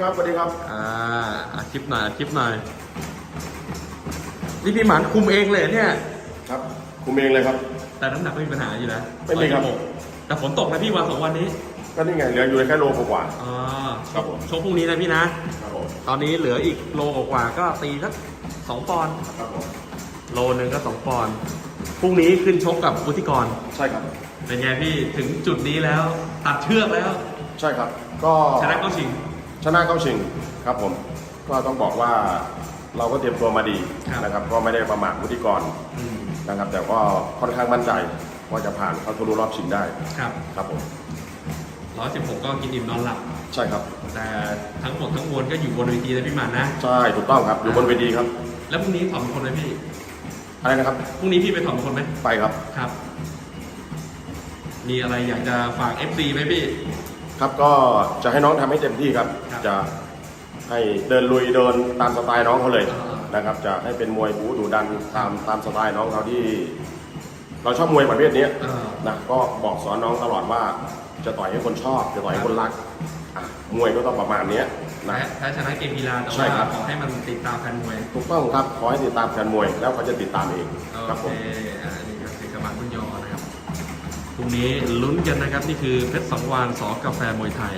ครับสวัสดีครับ อ่าอาคลิปหน่อยอาคลิปหน่อย นี่พี่หมานคุมเองเลยเนี่ย ครับ คุมเองเลยครับ แต่น้ำหนักไม่มีปัญหาอยู่แล้วไม่มีครับ126แต่ฝนตกนะพี่วันสองวันนี้ ก็นี่ไงเหลืออยู่แค่โลกว่าอ่าครับผมชกพรุ่งนี้นะพี่นะๆครับผม ตอนนี้เหลืออีกโลกว่าๆก็ตีสักสองปอนด์ครับผม โลนึงก็สองปอนด์ พรุ่งนี้ขึ้นชกกับวุฒิกร ใช่ครับ เป็นไงพี่ถึงจุดนี้แล้วตัดเชือกแล้ว ใช่ครับ ก็ชนะเข้าชิง ชนะเข้าชิงครับผม ก็ต้องบอกว่าเราก็เตรียมตัวมาดีครับ นะครับ ก็ไม่ได้ประมาทวุฒิกรอืมนะครับ แต่ก็ค่อนข้างมั่นใจว่าจะผ่านเข้าทะลุรอบชิงได้ครับครับผมร้อยสิบหกก็กินอิ่มนอนหลับ ใช่ครับแต่ทั้งหมดทั้งมวลก็อยู่บนเวทีนะพี่หมานนะ ใช่ถูกต้องครับอยู่บนเวทีครับแล้วพรุ่งนี้ถอมคนไหมพี่ อะไรนะครับพรุ่งนี้พี่ไปถอมคนไหมไปครับ ครับ มีอะไรอยากจะฝาก FC ไหมพี่ ครับก็จะให้น้องทำให้เต็มที่ครับ ครับ จะให้เดินลุยเดินตามสไตล์น้องเขาเลยอ่านนะครับ จะให้เป็นมวยบูดุดันตามตามสไตล์น้องเขาที่ เราชอบมวยประเภทนี้เออนะก็บอกสอนน้องตลอดว่า จะต่อยให้คนชอบ จะต่อยให้คนรักอะมวยก็ต้องประมาณเนี้ยนะแพ้แพ้ชนะเกมกีฬาแต่ใช่ว่าครับ ขอให้มันติดตามแฟนมวย ถูกต้องครับขอให้ติดตามแฟนมวยแล้วเขาจะติดตามเองโอครับผเคมอ่านี่ก็คือกระบะคุณยอนะครับ พรุ่งนี้ลุ้นกันนะครับ นี่คือเพชรสังวานสอกาแฟมวยไทย